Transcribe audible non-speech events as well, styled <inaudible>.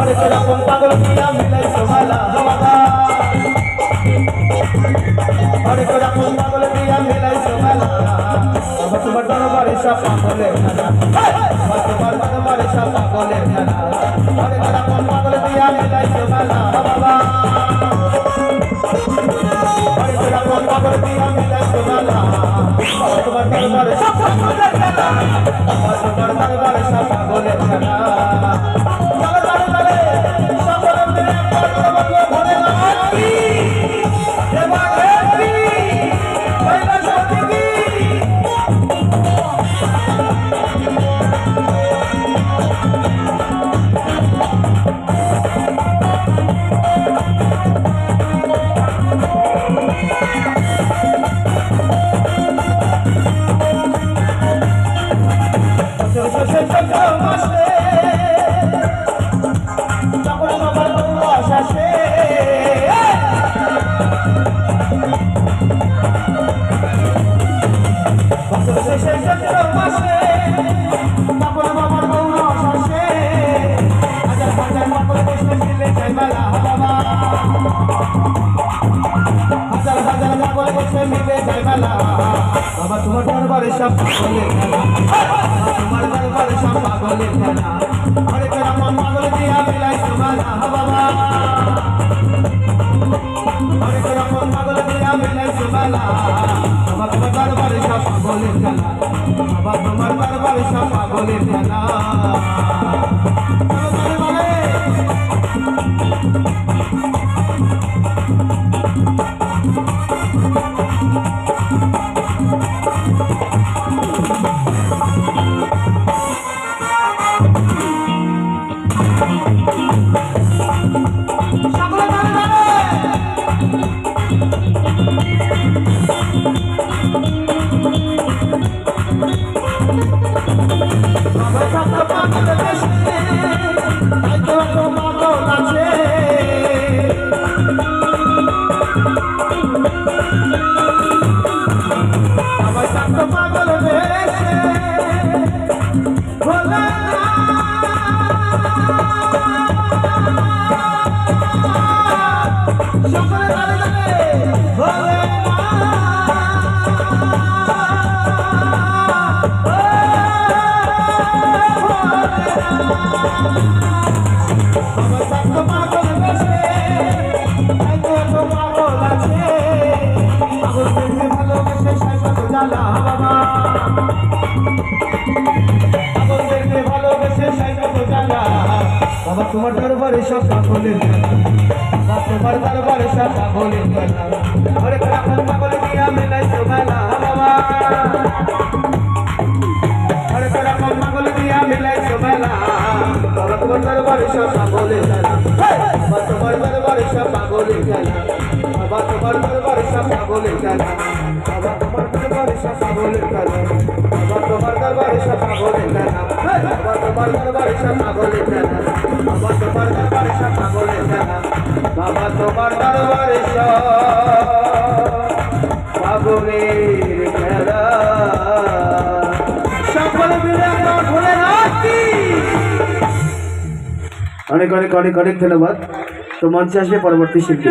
আরে রকম পাগল দিয়া মিলাইছো মেলা বাবা আরে রকম পাগল দিয়া মিলাইছো মেলা বাবা তোমার দরবারে সব পাগলের খেলা বাবা তোমার দরবারে সব পাগলের খেলা আরে রকম পাগল দিয়া মিলাইছো মেলা বাবা আরে রকম পাগল দিয়া মিলাইছো মেলা বাবা তোমার দরবারে সব পাগলের খেলা বাবা তোমার দরবারে সব Yeah. <laughs> বাবা, তোমার দরবারে সব পাগলের খেলা। তোমার দরবারে সব পাগলের খেলা। আরে কেন মন পাগল দিয়া মিলাই তোমালা তোমালা বাবা তোমার বারবার সাপা বলে খেলা বাবা তোমার দরবারে সব পাগলের খেলা বাবা তোমার দরবারে সব বাবা তোমার দরবারে সব পাগলের সব পাগলের জ্বালা বাবা, তোমার দরবারে সব পাগলের জ্বালা বাবা, তোমার দরবারে সব পাগলের জ্বালা বাবা, তোমার দরবারে সব পাগলের জ্বালা বাবা, তোমার দরবারে সব পাগলের জ্বালা বাবা, তোমার দরবারে সব পাগলের খেলা। সকলে মিলে অনেক অনেক অনেক অনেক ধন্যবাদ। তো মঞ্চে আসবে পরবর্তী শিল্পী।